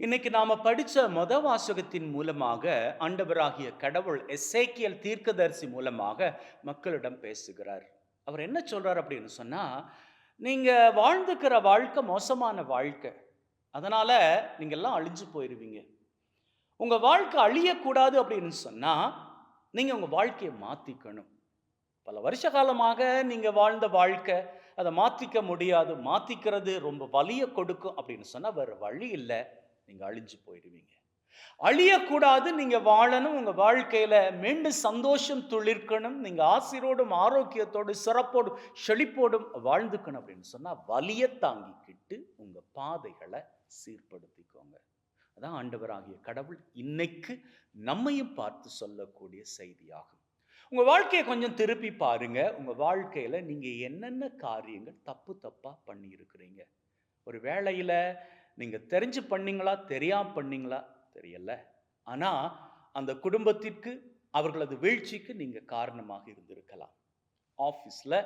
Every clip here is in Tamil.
இன்னைக்கு நாம படிச்ச மொத வாசகத்தின் மூலமாக ஆண்டவராகிய கடவுள் எசேக்கியல் தீர்க்கதரிசி மூலமாக மக்களிடம் பேசுகிறார். அவர் என்ன சொல்றார் அப்படின்னு சொன்னா நீங்க வாழ்ந்துக்கிற வாழ்க்கை மோசமான வாழ்க்கை. அதனால நீங்க எல்லாம் அழிஞ்சு போயிடுவீங்க உங்க வாழ்க்கை அழியக்கூடாது அப்படின்னு சொன்னா நீங்க உங்க வாழ்க்கையை மாத்திக்கணும். பல வருஷ காலமாக நீங்க வாழ்ந்த வாழ்க்கை அதை மாற்றிக்க முடியாது. மாற்றிக்கிறது ரொம்ப வலியை கொடுக்கும். அப்படின்னு சொன்னால் வேறு வழி இல்லை. நீங்கள் அழிஞ்சு போயிடுவீங்க. அழியக்கூடாது நீங்கள் வாழணும் உங்கள் வாழ்க்கையில் மீண்டும் சந்தோஷம் துளிர்க்கணும் நீங்கள் ஆசிரோடும் ஆரோக்கியத்தோடு சிறப்போடும் செழிப்போடும் வாழ்ந்துக்கணும் அப்படின்னு சொன்னால் வலிய தாங்கிக்கிட்டு உங்கள் பாதைகளை சீர்படுத்திக்கோங்க. அதான் ஆண்டவராகிய கடவுள் இன்னைக்கு நம்மையும் பார்த்து சொல்லக்கூடிய செய்தியாகும். உங்கள் வாழ்க்கையை கொஞ்சம் திருப்பி பாருங்க. உங்கள் வாழ்க்கையில் நீங்கள் என்னென்ன காரியங்கள் தப்பு தப்பாக பண்ணியிருக்கிறீங்க. ஒரு வேலையில் நீங்கள் தெரிஞ்சு பண்ணீங்களா தெரியாம பண்ணீங்களா? தெரியல. ஆனால் அந்த குடும்பத்திற்கு அவர்களது வீழ்ச்சிக்கு நீங்கள் காரணமாக இருந்திருக்கலாம். ஆஃபீஸில்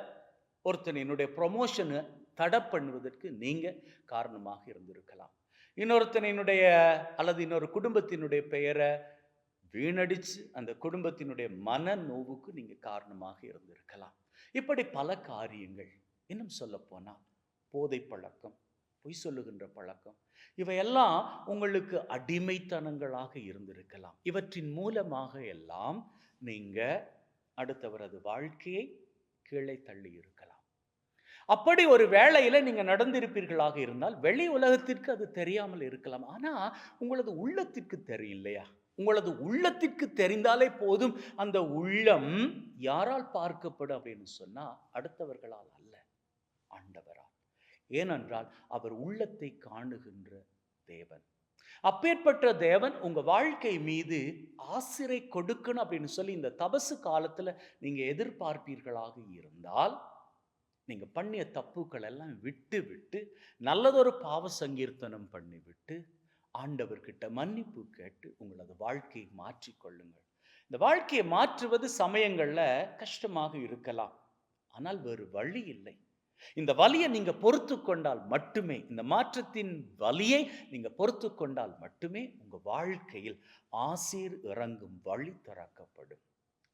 ஒருத்தன் என்னுடைய ப்ரொமோஷனை தடை பண்ணுவதற்கு நீங்கள் காரணமாக இருந்திருக்கலாம். இன்னொருத்தனினுடைய அல்லது இன்னொரு குடும்பத்தினுடைய பெயரை வீணடிச்சு அந்த குடும்பத்தினுடைய மன நோவுக்கு நீங்கள் காரணமாக இருந்திருக்கலாம். இப்படி பல காரியங்கள். இன்னும் சொல்லப்போனால் போதை பழக்கம் பொய் சொல்லுகின்ற பழக்கம். இவையெல்லாம் உங்களுக்கு அடிமைத்தனங்களாக இருந்திருக்கலாம். இவற்றின் மூலமாக எல்லாம் நீங்கள் அடுத்தவரது வாழ்க்கையை கீழே தள்ளி இருக்கலாம். அப்படி ஒரு வேளையில் நீங்கள் நடந்திருப்பீர்களாக இருந்தால் வெளி உலகத்திற்கு அது தெரியாமல் இருக்கலாம். ஆனால் உங்களது உள்ளத்திற்கு தெரியும் இல்லையா உங்களது உள்ளத்திற்கு தெரிந்தாலே போதும் அந்த உள்ளம் யாரால் பார்க்கப்படும் அப்படின்னு சொன்னால் அடுத்தவர்களால் அல்ல. ஆண்டவரால் ஏனென்றால் அவர் உள்ளத்தை காணுகின்ற தேவன். அப்பேற்பட்ட தேவன் உங்க வாழ்க்கை மீது ஆசிரை கொடுக்கணும் அப்படின்னு சொல்லி இந்த தபசு காலத்துல நீங்க எதிர்பார்ப்பீர்களாக இருந்தால் நீங்க பண்ணிய தப்புக்கள் எல்லாம் விட்டு விட்டு நல்லதொரு பாவ சங்கீர்த்தனம் பண்ணிவிட்டு ஆண்டவர்கிட்ட மன்னிப்பு கேட்டு உங்களது வாழ்க்கையை மாற்றிக்கொள்ளுங்கள் இந்த வாழ்க்கையை மாற்றுவது சமயங்களில் கஷ்டமாக இருக்கலாம். ஆனால் வேறு வழி இல்லை. இந்த வலியை நீங்கள் பொறுத்து கொண்டால் மட்டுமே இந்த மாற்றத்தின் வலியை நீங்க பொறுத்து கொண்டால் மட்டுமே உங்கள் வாழ்க்கையில் ஆசீர் இறங்கும் வழி திறக்கப்படும்.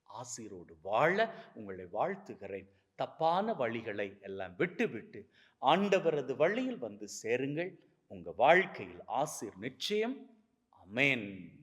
ஆசீரோடு வாழ உங்களை வாழ்த்துகிறேன். தப்பான வழிகளை எல்லாம் விட்டு விட்டு ஆண்டவரது வழியில் வந்து சேருங்கள். உங்க வாழ்க்கையில் ஆசீர் நிச்சயம். அமேன்.